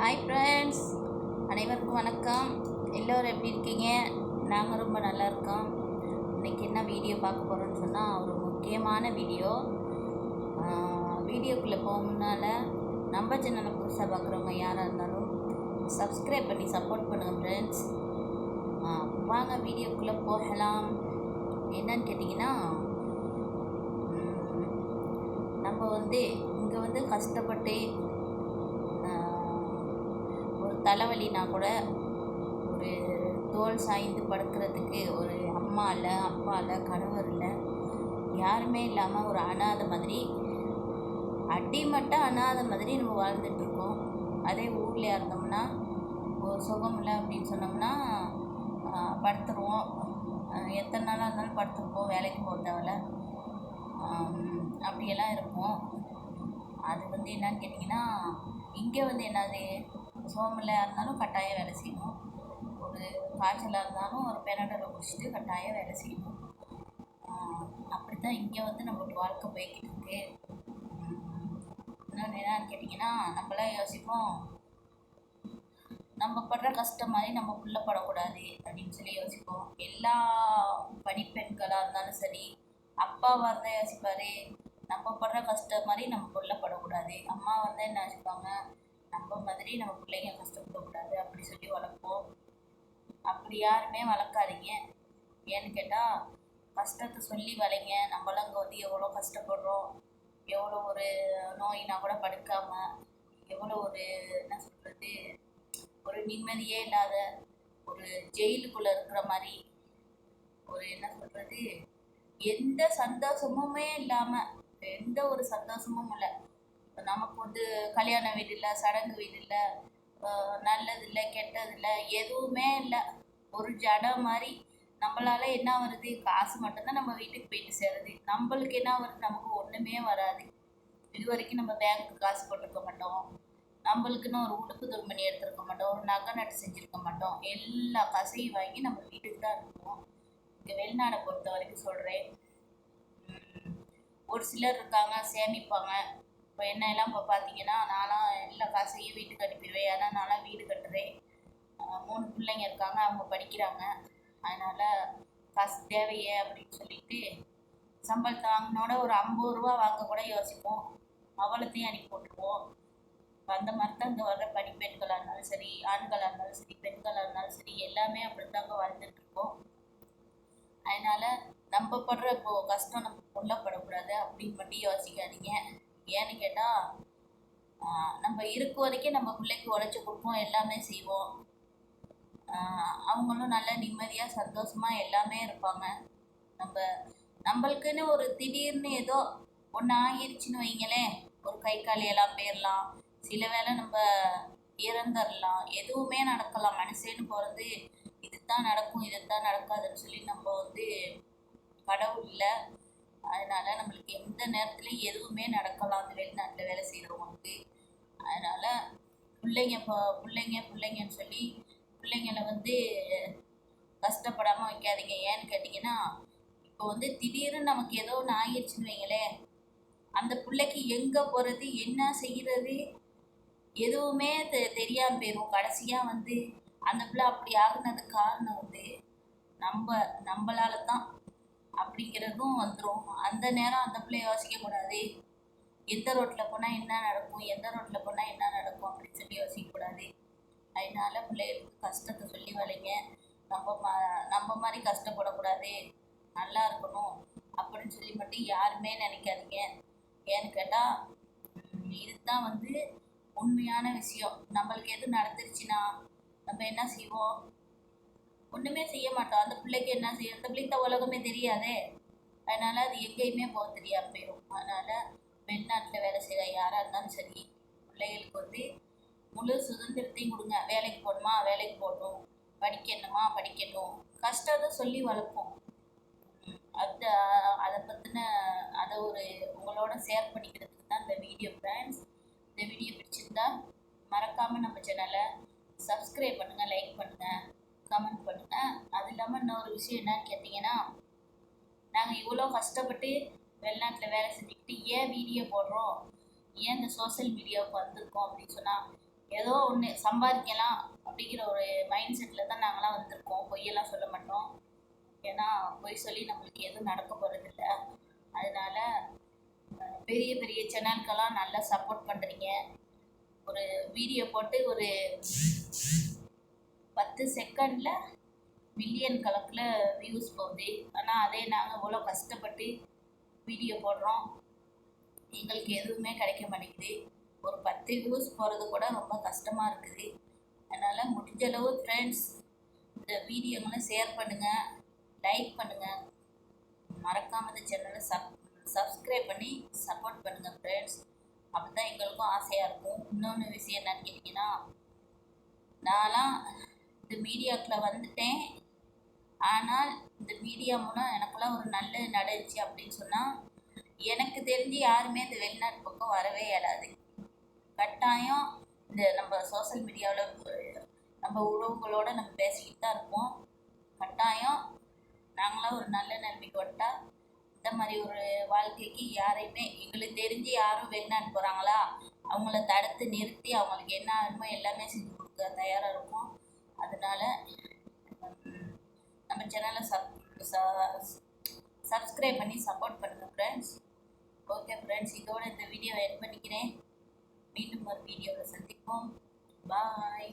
Hi friends அனைவருக்கும் வணக்கம். எல்லோரும் எப்படி இருக்கீங்க? நாங்கள் ரொம்ப நல்லா இருக்கோம். இன்றைக்கி என்ன வீடியோ பார்க்க போகிறோன்னு சொன்னால் ஒரு முக்கியமான வீடியோ. வீடியோக்குள்ளே போக முன்னால் நம்ம சேனலை புதுசாக பார்க்குறவங்க யாராக இருந்தாலும் சப்ஸ்கிரைப் பண்ணி சப்போர்ட் பண்ணுங்கள் ஃப்ரெண்ட்ஸ் வாங்க வீடியோக்குள்ளே போகலாம். என்னன்னு கேட்டிங்கன்னா நம்ம வந்து இங்கே வந்து கஷ்டப்பட்டு தலைவலினா கூட ஒரு தோல் சாய்ந்து படுக்கிறதுக்கு ஒரு அம்மா இல்லை அப்பா இல்லை கணவர் இல்லை யாருமே இல்லாமல் ஒரு அனாதை மாதிரி அடிமட்ட அனாதை மாதிரி நம்ம வாழ்ந்துட்டுருக்கோம் அதே ஊரில் இருந்தோம்னா ஒரு சுகம் இல்லை அப்படின்னு சொன்னோம்னா படுத்துருவோம். எத்தனை நாளாக இருந்தாலும் படுத்துருப்போம் வேலைக்கு போக தேவையில்ல. அப்படியெல்லாம் இருப்போம். அது வந்து என்னன்னு கேட்டிங்கன்னா இங்கே வந்து என்னது? சோமில் இருந்தாலும் கட்டாயம் வேலை செய்யணும். ஒரு காய்ச்சலாக இருந்தாலும் ஒரு பெனடலை குடிச்சிட்டு கட்டாயம் வேலை செய்யணும். அப்படி தான் இங்கே வந்து நம்மளோட வாழ்க்கை போய்கிட்டு இருக்கு இன்னொன்று என்னன்னு கேட்டிங்கன்னா நம்மளாம் யோசிப்போம். நம்ம படுற கஷ்டம் மாதிரி நம்ம புள்ள படக்கூடாது அப்படின்னு சொல்லி யோசிப்போம். எல்லா பணிப்பெண்களாக இருந்தாலும் சரி அப்பாவாக இருந்தால் யோசிப்பார். நம்ம படுற கஷ்டம் மாதிரி நம்ம புள்ள படக்கூடாது. அம்மா வந்தால் என்ன யோசிப்பாங்க? நம்ம மாதிரி நம்ம பிள்ளைங்க கஷ்டப்படக்கூடாது. அப்படி சொல்லி வளர்ப்போம். அப்படி யாருமே வளர்க்காதீங்க. ஏன்னு கேட்டால் கஷ்டத்தை சொல்லி வளைங்க. நம்மளாம் இங்கே வந்து எவ்வளோ கஷ்டப்படுறோம். எவ்வளோ ஒரு நோயினா கூட படுக்காம எவ்வளோ ஒரு என்ன சொல்கிறது ஒரு நிம்மதியே இல்லாத ஒரு ஜெயிலுக்குள்ளே இருக்கிற மாதிரி ஒரு என்ன சொல்கிறது எந்த சந்தோஷமுமே இல்லாமல் எந்த ஒரு சந்தோஷமும் இல்லை. நமக்கு வந்து கல்யாண வீடு இல்லை சடங்கு வீடு இல்லை நல்லது இல்லை கெட்டது இல்லை எதுவுமே இல்லை. ஒரு ஜடம் மாதிரி நம்மளால என்ன வருது காசு மட்டும்தான் நம்ம வீட்டுக்கு போயிட்டு சேருது. நம்மளுக்கு என்ன வருது நமக்கு ஒன்றுமே வராது. இது வரைக்கும் நம்ம பேங்க்கு காசு போட்டிருக்க மாட்டோம். நம்மளுக்குன்னு ஒரு உடுப்பு துணிமணி எடுத்திருக்க மாட்டோம். ஒரு நகை நட்டு செஞ்சுருக்க மாட்டோம். எல்லா காசையும் வாங்கி நம்ம வீட்டுக்கு தான் இருக்கோம் இங்கே வெளிநாடை பொறுத்த வரைக்கும் சொல்கிறேன் ஒரு சிலர் இருக்காங்க சேமிப்பாங்க. இப்போ என்ன எல்லாம் இப்போ பார்த்தீங்கன்னா நான்லாம் எல்லா காசையும் வீட்டுக்கு அனுப்பிடுவேன். ஏன்னா நான்லாம் வீடு கட்டுறேன். மூணு பிள்ளைங்க இருக்காங்க அவங்க படிக்கிறாங்க. அதனால் காசு தேவையே அப்படின்னு சொல்லிட்டு சம்பளத்தை வாங்கினோட ஒரு ஐம்பது ரூபா வாங்க கூட யோசிப்போம். அவளத்தையும் அனுப்பி போட்டுருவோம். இப்போ அந்த மாதிரி தான் இங்கே வர்ற படிப்பெண்களாக இருந்தாலும் சரி ஆண்களாக இருந்தாலும் சரி பெண்களாக இருந்தாலும் சரி எல்லாமே அப்படி தாங்க அதனால் நம்ம படுற இப்போ கஷ்டம் நம்ம கொல்லப்படக்கூடாது அப்படின்னு மட்டும் யோசிக்காதீங்க. ஏன்னு கேட்டால் நம்ம இருக்க வரைக்கும் நம்ம பிள்ளைக்கு உழைச்சி கொடுப்போம் எல்லாமே செய்வோம். அவங்களும் நல்ல நிம்மதியாக சந்தோஷமாக எல்லாமே இருப்பாங்க. நம்ம நம்மளுக்குன்னு ஒரு திடீர்னு ஏதோ ஒன்று ஆகிருச்சுன்னு வைங்களேன் ஒரு கை கால் எல்லாம் போயிடலாம் சில வேளை நம்ம இறந்துடலாம் எதுவுமே நடக்கலாம். மனுஷன்னு பிறந்து இதுதான் நடக்கும் இதுதான் நடக்காதுன்னு சொல்லி நம்ம வந்து கடவுள் இல்லை. அதனால நம்மளுக்கு எந்த நேரத்துலையும் எதுவுமே நடக்கலாம் அந்த வெளிநாட்டில் வேலை செய்கிறவங்களுக்கு அதனால பிள்ளைங்க இப்போ பிள்ளைங்க பிள்ளைங்கன்னு சொல்லி பிள்ளைங்கள வந்து கஷ்டப்படாமல் வைக்காதீங்க. ஏன்னு கேட்டிங்கன்னா இப்போ வந்து திடீர்னு நமக்கு ஏதோ ஒன்று ஆயிடுச்சுன்னு வைங்களேன் அந்த பிள்ளைக்கு எங்கே போகிறது என்ன செய்கிறது எதுவுமே தெ தெரியாமல் போயிடும் கடைசியாக வந்து அந்த பிள்ளை அப்படி ஆகுனதுக்கு காரணம் வந்து நம்ம நம்மளால தான் அப்படிங்கிறதும் வந்துடும் அந்த நேரம் அந்த பிள்ளை யோசிக்கக்கூடாது எந்த ரோட்டில் போனால் என்ன நடக்கும்? எந்த ரோட்டில் போனால் என்ன நடக்கும்? அப்படின்னு சொல்லி யோசிக்கக்கூடாது அதனால பிள்ளைகளுக்கு கஷ்டத்தை சொல்லி வளைங்க நம்ம மா நம்ம மாதிரி கஷ்டப்படக்கூடாது. நல்லா இருக்கணும் அப்படின்னு சொல்லி மட்டும் யாருமே நினைக்காதீங்க. ஏன்னு கேட்டால் இதுதான் வந்து உண்மையான விஷயம். நம்மளுக்கு எது நடந்துருச்சுன்னா நம்ம என்ன செய்வோம்? ஒன்றுமே செய்ய மாட்டோம் அந்த பிள்ளைக்கு என்ன செய்யும் அந்த பிள்ளைக்கு உலகமே தெரியாதே. அதனால் அது எங்கேயுமே போக தெரியாமல் போயிடும் அதனால் வெளிநாட்டில் வேலை செய்கிற யாராக இருந்தாலும் சரி பிள்ளைகளுக்கு வந்து முழு சுதந்திரத்தையும் கொடுங்க. வேலைக்கு போகணுமா? வேலைக்கு போகணும் படிக்கணுமா? படிக்கணும் கஷ்டத்தை சொல்லி வளர்ப்போம். அந்த அதை பற்றின அதை ஒரு உங்களோட ஷேர் பண்ணிக்கிறதுக்கு தான் இந்த வீடியோ ஃப்ரெண்ட்ஸ் இந்த வீடியோ பிடிச்சிருந்தா மறக்காமல் நம்ம சேனலை சப்ஸ்கிரைப் பண்ணுங்கள் லைக் பண்ணுங்கள் கமெண்ட் பண்ணேன் அது இல்லாமல் இன்னொரு விஷயம் என்னன்னு கேட்டிங்கன்னா நாங்கள் இவ்வளோ கஷ்டப்பட்டு வெளிநாட்டில் வேலை செஞ்சுக்கிட்டு ஏன் வீடியோ போடுறோம்? ஏன் இந்த சோஷியல் மீடியாவுக்கு வந்திருக்கோம் அப்படின்னு சொன்னால் ஏதோ ஒன்று சம்பாதிக்கலாம் அப்படிங்கிற ஒரு மைண்ட் செட்டில் தான் நாங்களாம் வந்திருக்கோம். பொய்யெல்லாம் சொல்ல மாட்டோம். ஏன்னா பொய் சொல்லி நம்மளுக்கு எதுவும் நடக்க போகிறதில்ல அதனால் பெரிய பெரிய சேனல்கெல்லாம் நல்லா சப்போர்ட் பண்ணுறீங்க ஒரு வீடியோ போட்டு ஒரு பத்து செகண்டில் மில்லியன் கணக்கில் வியூஸ் போகுது. ஆனால் அதே நாங்கள் இவ்வளோ கஷ்டப்பட்டு வீடியோ போடுறோம். எங்களுக்கு எதுவுமே கிடைக்க மாட்டேங்குது. ஒரு பத்து வியூஸ் போகிறது கூட ரொம்ப கஷ்டமாக இருக்குது. அதனால் முடிஞ்ச அளவு ஃப்ரெண்ட்ஸ் இந்த வீடியோங்களை ஷேர் பண்ணுங்கள் லைக் பண்ணுங்கள் மறக்காம இந்த சேனலை சப் சப்ஸ்கிரைப் பண்ணி சப்போர்ட் பண்ணுங்கள் ஃப்ரெண்ட்ஸ் அப்படி தான் எங்களுக்கும் ஆசையாக இருக்கும். இன்னொன்று விஷயம் என்னன்னு கேட்டிங்கன்னா நான்லாம் இந்த மீடியாக்குள்ளே வந்துட்டேன். ஆனால் இந்த மீடியா மூலம் எனக்குலாம் ஒரு நல்ல நடந்துச்சு அப்படின்னு சொன்னால் எனக்கு தெரிஞ்சு யாருமே இந்த வெளிநாட்டு பக்கம் வரவே இயலாது. கட்டாயம் இந்த நம்ம சோஷியல் மீடியாவில் நம்ம உறவுகளோட நம்ம பேசிக்கிட்டு தான் இருப்போம். கட்டாயம் நாங்களாம் ஒரு நல்ல நிலைமைக்கு வந்துட்டா இந்த மாதிரி ஒரு வாழ்க்கைக்கு யாரையுமே எங்களுக்கு தெரிஞ்சு யாரும் வெளிநாட்டு போகிறாங்களா அவங்கள தடுத்து நிறுத்தி அவங்களுக்கு என்ன வேணுமோ எல்லாமே செஞ்சு கொடுக்க தயாராக இருக்கும் அதனால நம்ம சேனலை சப் சப்ஸ்கிரைப் பண்ணி சப்போர்ட் பண்ணுங்கள் ஃப்ரெண்ட்ஸ் ஓகே ஃப்ரெண்ட்ஸ் இதோட இந்த வீடியோ எட் பண்ணிக்கிறேன். மீண்டும் ஒரு வீடியோவில் சந்திப்போம். பாய்